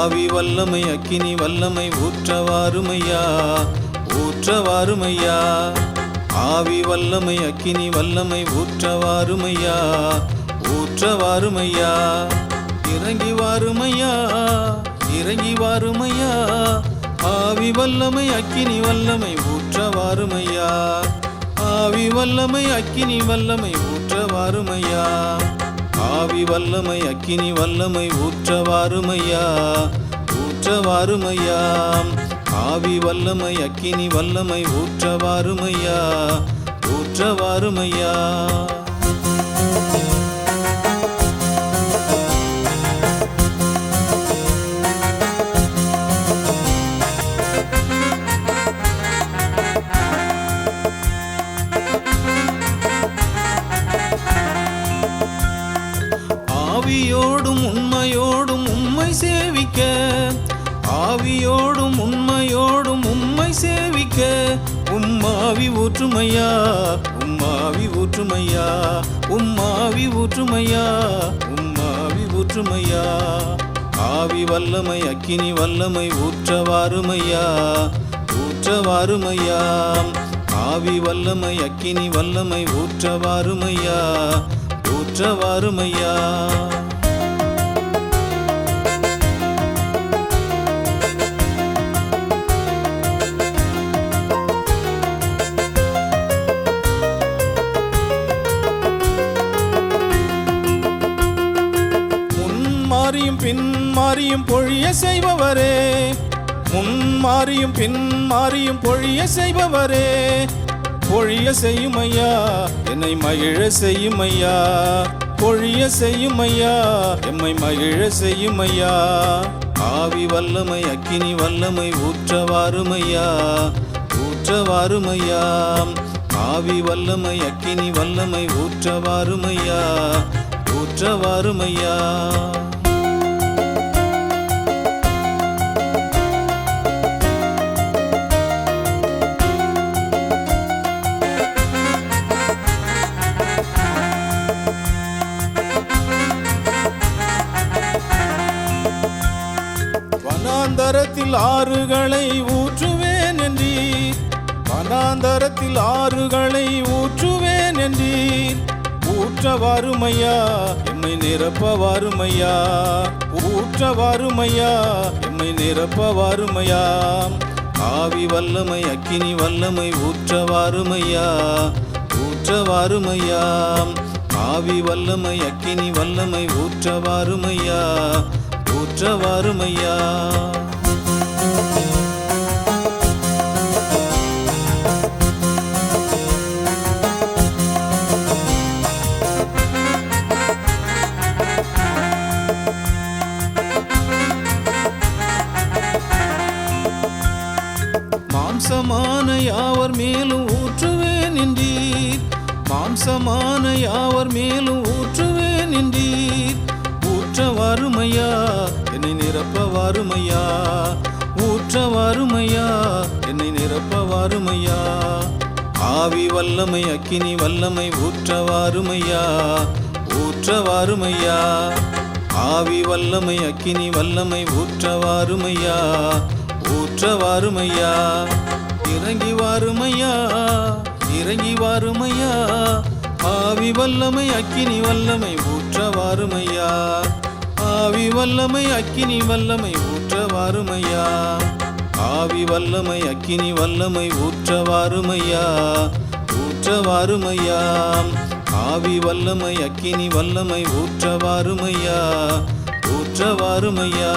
ஆவி வல்லமை அக்கினி வல்லமை ஊற்றவாருமையா? ஊற்றவாருமையா? ஆவி வல்லமை அக்கினி வல்லமை ஊற்றவாருமையா? ஊற்றவாருமையா? இறங்கி வாருமையா? இறங்கி வாருமையா? ஆவி வல்லமை அக்கினி வல்லமை ஊற்றவாருமையா? ஆவி வல்லமை அக்கினி வல்லமை ஊற்றவாருமையா? ஆவி வல்லமை அக்கினி வல்லமை ஊற்றவாருமையா? ஊற்றவாருமையா? ஆவி வல்லமை அக்கினி வல்லமை ஊற்றவாருமையா? ஊற்றவாருமையா? ஆவியோடும் உண்மையோடும் உம்மை சேவிக்க. ஆவியோடும் உண்மையோடும் உம்மை சேவிக்க. உம்மாவி ஊற்றுமையா உம்மாவி ஊற்றுமையா உம்மாவி ஊற்றுமையா உம்மாவி ஊற்றுமையா. ஆவி வல்லமை அக்கினி வல்லமை ஊற்றவாருமையா ஊற்றவாருமையா ஆவி வல்லமை அக்கினி வல்லமை ஊற்றவாருமையா ஊற்றவாருமையா முன் மாறியும் பின் மாறியும் பொழிய செய்பவரே. முன் மாறியும் பின் மாறியும் பொழிய செய்பவரே. பொழிய செய்யும் ஐயா என்னை மகிழ செய்யும் ஐயா பொழிய செய்யும் ஐயா எம்மை மகிழ செய்யும் ஐயா ஆவி வல்லமை அக்கினி வல்லமை ஊற்றவாருமையா ஊற்றவாருமையா ஆவி வல்லமை அக்கினி வல்லமை ஊற்றவாருமையா ஊற்றவாருமையா மனாந்தரத்தில் ஆறுகளை ஊற்றுவேன் என்றீர். மனாந்தரத்தில் ஆறுகளை ஊற்றுவேன் என்றீர். ஊற்ற வாருமையா எம்மை நிரப்ப வாருமையா ஊற்ற வாருமையா எம்மை நிரப்ப வாருமையா ஆவி வல்லமை அக்கினி வல்லமை ஊற்ற வாருமையா ஊற்ற வாருமையா ஆவி வல்லமை அக்கினி வல்லமை ஊற்ற வாருமையா ஊற்ற வாருமையா மாம்சமான யாவர் மேலும் ஊற்றுவேன் என்றீர். மாம்சமான யாவர் மேலும் ஊற்றுவேன் என்றீர். ஊற்ற வறுமையா என்னை நிரப்ப வறுமையா ஊற்ற வறுமையா என்னை நிரப்ப வறுமையா ஆவி வல்லமை அக்கினி வல்லமை ஊற்ற வாருமையா. ஊற்ற வாருமையா. ஆவி வல்லமை அக்கினி வல்லமை ஊற்ற வாருமையா. ஊற்ற வாருமையா? இறங்கி வாருமையா? இறங்கி வாருமையா? ஆவி வல்லமை அக்கினி வல்லமை ஊற்ற வாருமையா? ஆவி வல்லமை அக்கினி வல்லமை ஊற்ற வாருமையா? ஆவி வல்லமை அக்கினி வல்லமை ஊற்ற வாருமையா? ஊற்ற வாருமையா? ஆவி வல்லமை அக்கினி வல்லமை ஊற்ற வாருமையா? ஊற்ற வாருமையா?